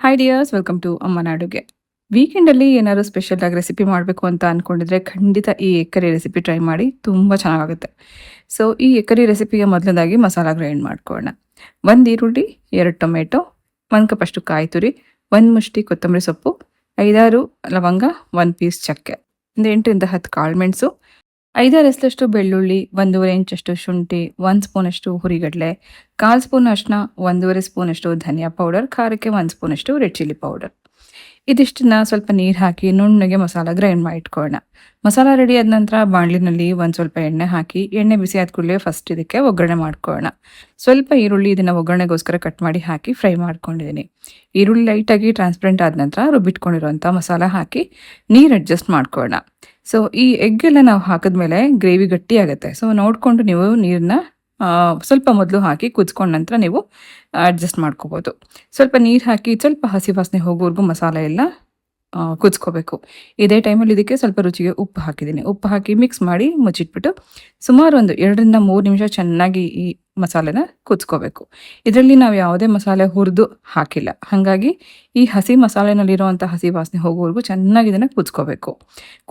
Hi dears welcome to ಅಮ್ಮನ ಅಡುಗೆ ವೀಕೆಂಡಲ್ಲಿ ಏನಾದ್ರು ಸ್ಪೆಷಲ್ ಆಗಿ ರೆಸಿಪಿ ಮಾಡಬೇಕು ಅಂತ ಅಂದ್ಕೊಂಡಿದ್ರೆ ಖಂಡಿತ ಈ ಎಕ್ಕರಿ ರೆಸಿಪಿ ಟ್ರೈ ಮಾಡಿ ತುಂಬ ಚೆನ್ನಾಗುತ್ತೆ ಸೊ ಈ ಎಕ್ಕರಿ ರೆಸಿಪಿಗೆ ಮೊದಲನೇದಾಗಿ ಮಸಾಲ ಗ್ರೈಂಡ್ ಮಾಡ್ಕೊಳ್ಳೋಣ. ಒಂದು ಈರುಳ್ಳಿ, ಎರಡು ಟೊಮೆಟೊ, ಒಂದು ಕಪ್ಪಷ್ಟು ಕಾಯಿ ತುರಿ ಒಂದು ಮುಷ್ಟಿ ಕೊತ್ತಂಬರಿ ಸೊಪ್ಪು, ಐದಾರು ಲವಂಗ, ಒಂದು ಪೀಸ್ ಚಕ್ಕೆ, ಒಂದು ಎಂಟರಿಂದ ಹತ್ತು ಕಾಳು ಮೆಣಸು ಐದಾರು ಎಸ್ಲಷ್ಟು ಬೆಳ್ಳುಳ್ಳಿ, ಒಂದೂವರೆ ಇಂಚಷ್ಟು ಶುಂಠಿ, ಒಂದು ಸ್ಪೂನಷ್ಟು ಹುರಿಗಡಲೆ, ಕಾಲು ಸ್ಪೂನ್ ಅಷ್ಟನ್ನ ಒಂದೂವರೆ ಸ್ಪೂನಷ್ಟು ಧನಿಯಾ ಪೌಡರ್, ಖಾರಕ್ಕೆ ಒಂದು ಸ್ಪೂನಷ್ಟು ರೆಡ್ ಚಿಲ್ಲಿ ಪೌಡರ್. ಇದಿಷ್ಟನ್ನ ಸ್ವಲ್ಪ ನೀರು ಹಾಕಿ ನುಣ್ಣಗೆ ಮಸಾಲ ಗ್ರೈಂಡ್ ಮಾಡಿ ಇಟ್ಕೊಳ್ಳೋಣ ಮಸಾಲ ರೆಡಿ ಆದ ನಂತರ ಬಾಣಲಿನಲ್ಲಿ ಒಂದು ಸ್ವಲ್ಪ ಎಣ್ಣೆ ಹಾಕಿ, ಎಣ್ಣೆ ಬಿಸಿ ಆದ ಕೂಡಲೇ ಫಸ್ಟ್ ಇದಕ್ಕೆ ಒಗ್ಗರಣೆ ಮಾಡ್ಕೊಳ್ಳೋಣ. ಸ್ವಲ್ಪ ಈರುಳ್ಳಿ ಇದನ್ನು ಒಗ್ಗರಣೆಗೋಸ್ಕರ ಕಟ್ ಮಾಡಿ ಹಾಕಿ ಫ್ರೈ ಮಾಡ್ಕೊಂಡಿದ್ದೀನಿ. ಈರುಳ್ಳಿ ಲೈಟಾಗಿ ಟ್ರಾನ್ಸ್ಪರೆಂಟ್ ಆದ ನಂತರ ರುಬ್ಬಿಟ್ಕೊಂಡಿರುವಂಥ ಮಸಾಲ ಹಾಕಿ ನೀರು ಅಡ್ಜಸ್ಟ್ ಮಾಡ್ಕೊಳ್ಳೋಣ. ಸೊ ಈ ಎಗ್ ಎಲ್ಲ ನಾವು ಹಾಕಿದ್ಮೇಲೆ ಗ್ರೇವಿ ಗಟ್ಟಿ ಆಗುತ್ತೆ ಸೊ ನೋಡಿಕೊಂಡು ನೀವು ನೀರನ್ನ ಸ್ವಲ್ಪ ಮೊದಲು ಹಾಕಿ ಕುದಿಸ್ಕೊಂಡ ನಂತರ ನೀವು ಅಡ್ಜಸ್ಟ್ ಮಾಡ್ಕೋಬೋದು. ಸ್ವಲ್ಪ ನೀರು ಹಾಕಿ, ಸ್ವಲ್ಪ ಹಸಿ ವಾಸನೆ ಹೋಗೋವರೆಗೂ ಮಸಾಲೆ ಎಲ್ಲ ಕುದಿಸ್ಕೋಬೇಕು. ಇದೇ ಟೈಮಲ್ಲಿ ಇದಕ್ಕೆ ಸ್ವಲ್ಪ ರುಚಿಗೆ ಉಪ್ಪು ಹಾಕಿದ್ದೀನಿ. ಉಪ್ಪು ಹಾಕಿ ಮಿಕ್ಸ್ ಮಾಡಿ ಮುಚ್ಚಿಟ್ಬಿಟ್ಟು ಸುಮಾರು ಒಂದು ಎರಡರಿಂದ ಮೂರು ನಿಮಿಷ ಚೆನ್ನಾಗಿ ಈ ಮಸಾಲೆನ ಕುದಿಸ್ಕೋಬೇಕು. ಇದರಲ್ಲಿ ನಾವು ಯಾವುದೇ ಮಸಾಲೆ ಹುರಿದು ಹಾಕಿಲ್ಲ. ಹಾಗಾಗಿ ಈ ಹಸಿ ಮಸಾಲೆನಲ್ಲಿರುವಂಥ ಹಸಿ ವಾಸನೆ ಹೋಗೋವರೆಗೂ ಚೆನ್ನಾಗಿ ಇದನ್ನು ಕುದಿಸ್ಕೋಬೇಕು.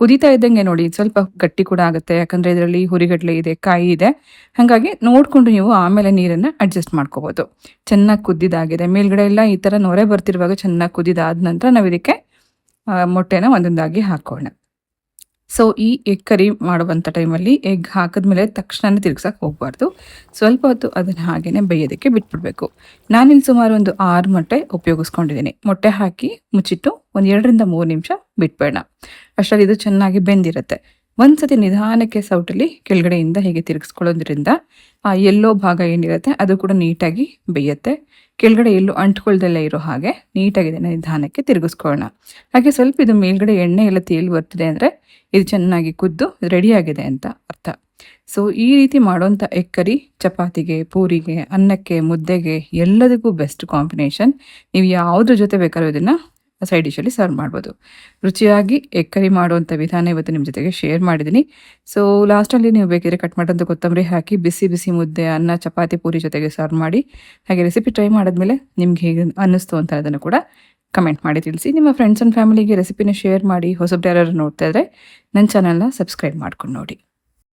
ಕುದೀತಾ ಇದ್ದಂಗೆ ನೋಡಿ, ಸ್ವಲ್ಪ ಗಟ್ಟಿ ಕೂಡ ಆಗುತ್ತೆ. ಯಾಕಂದರೆ ಇದರಲ್ಲಿ ಹುರಿಗಡ್ಲೆ ಇದೆ, ಕಾಯಿ ಇದೆ. ಹಾಗಾಗಿ ನೋಡಿಕೊಂಡು ನೀವು ಆಮೇಲೆ ನೀರನ್ನು ಅಡ್ಜಸ್ಟ್ ಮಾಡ್ಕೋಬೋದು. ಚೆನ್ನಾಗಿ ಕುದ್ದಿದಾಗಿದೆ. ಮೇಲ್ಗಡೆ ಎಲ್ಲ ಈ ಥರ ನೊರೆ ಬರ್ತಿರುವಾಗ ಚೆನ್ನಾಗಿ ಕುದಿದಾದ ನಂತರ ನಾವು ಇದಕ್ಕೆ ಮೊಟ್ಟೆನ ಒಂದೊಂದಾಗಿ ಹಾಕೋಣ. ಸೊ ಈ ಎಗ್ ಕರಿ ಮಾಡುವಂಥ ಟೈಮಲ್ಲಿ ಎಗ್ ಹಾಕಿದ್ಮೇಲೆ ತಕ್ಷಣ ತಿರುಗ್ಸೋಕೆ ಹೋಗಬಾರ್ದು. ಸ್ವಲ್ಪ ಹೊತ್ತು ಅದನ್ನು ಹಾಗೆಯೇ ಬೇಯೋದಕ್ಕೆ ಬಿಟ್ಬಿಡ್ಬೇಕು. ನಾನಿಲ್ಲಿ ಸುಮಾರು ಒಂದು ಆರು ಮೊಟ್ಟೆ ಉಪಯೋಗಿಸ್ಕೊಂಡಿದ್ದೀನಿ. ಮೊಟ್ಟೆ ಹಾಕಿ ಮುಚ್ಚಿಟ್ಟು ಒಂದು ಎರಡರಿಂದ ಮೂರು ನಿಮಿಷ ಬಿಟ್ಬೇಡ. ಅಷ್ಟರಲ್ಲಿ ಇದು ಚೆನ್ನಾಗಿ ಬೆಂದಿರುತ್ತೆ. ಒಂದ್ಸತಿ ನಿಧಾನಕ್ಕೆ ಸೌಟಲ್ಲಿ ಕೆಳಗಡೆಯಿಂದ ಹೀಗೆ ತಿರುಗಿಸ್ಕೊಳ್ಳೋದ್ರಿಂದ, ಆ ಎಲ್ಲೋ ಭಾಗ ಏನಿರುತ್ತೆ ಅದು ಕೂಡ ನೀಟಾಗಿ ಬೇಯುತ್ತೆ. ಕೆಳಗಡೆ ಎಲ್ಲೂ ಅಂಟ್ಕೊಳ್ದಲ್ಲೇ ಇರೋ ಹಾಗೆ ನೀಟಾಗಿದೆ ನಿಧಾನಕ್ಕೆ ತಿರುಗಿಸ್ಕೊಳ್ಳೋಣ. ಹಾಗೆ ಸ್ವಲ್ಪ ಇದು ಮೇಲ್ಗಡೆ ಎಣ್ಣೆ ಎಲ್ಲ ತೇಲಿ ಬರ್ತಿದೆ ಅಂದರೆ ಇದು ಚೆನ್ನಾಗಿ ಕುದ್ದು ರೆಡಿಯಾಗಿದೆ ಅಂತ ಅರ್ಥ. ಸೊ ಈ ರೀತಿ ಮಾಡೋಂಥ ಎಕ್ಕರಿ, ಚಪಾತಿಗೆ, ಪೂರಿಗೆ, ಅನ್ನಕ್ಕೆ, ಮುದ್ದೆಗೆ ಎಲ್ಲದಕ್ಕೂ ಬೆಸ್ಟ್ ಕಾಂಬಿನೇಷನ್. ನೀವು ಯಾವುದ್ರ ಜೊತೆ ಬೇಕಾದ್ರೂ ಇದನ್ನು ಸೈಡ್ ಡಿಶಲ್ಲಿ ಸರ್ವ್ ಮಾಡ್ಬೋದು. ರುಚಿಯಾಗಿ ಎಗ್ ಕರಿ ಮಾಡುವಂಥ ವಿಧಾನ ಇವತ್ತು ನಿಮ್ಮ ಜೊತೆಗೆ ಶೇರ್ ಮಾಡಿದ್ದೀನಿ ಸೊ ಲಾಸ್ಟಲ್ಲಿ ನೀವು ಬೇಕಿದ್ರೆ ಕಟ್ ಮಾಡೋಂಥ ಕೊತ್ತಂಬರಿ ಹಾಕಿ ಬಿಸಿ ಬಿಸಿ ಮುದ್ದೆ, ಅನ್ನ, ಚಪಾತಿ, ಪೂರಿ ಜೊತೆಗೆ ಸರ್ವ್ ಮಾಡಿ, ಹಾಗೆ ರೆಸಿಪಿ ಟ್ರೈ ಮಾಡಿದ್ಮೇಲೆ ನಿಮ್ಗೆ ಹೇಗೆ ಅನ್ನಿಸ್ತು ಅಂತ ಅದನ್ನು ಕೂಡ ಕಮೆಂಟ್ ಮಾಡಿ ತಿಳಿಸಿ. ನಿಮ್ಮ ಫ್ರೆಂಡ್ಸ್ ಆ್ಯಂಡ್ ಫ್ಯಾಮಿಲಿಗೆ ರೆಸಿಪಿನ ಶೇರ್ ಮಾಡಿ, ಹೊಸಬ್ರು ಯಾರು ನೋಡ್ತಾ ಇದ್ದರೆ ನನ್ನ ಚಾನಲ್ನ ಸಬ್ಸ್ಕ್ರೈಬ್ ಮಾಡ್ಕೊಂಡು ನೋಡಿ.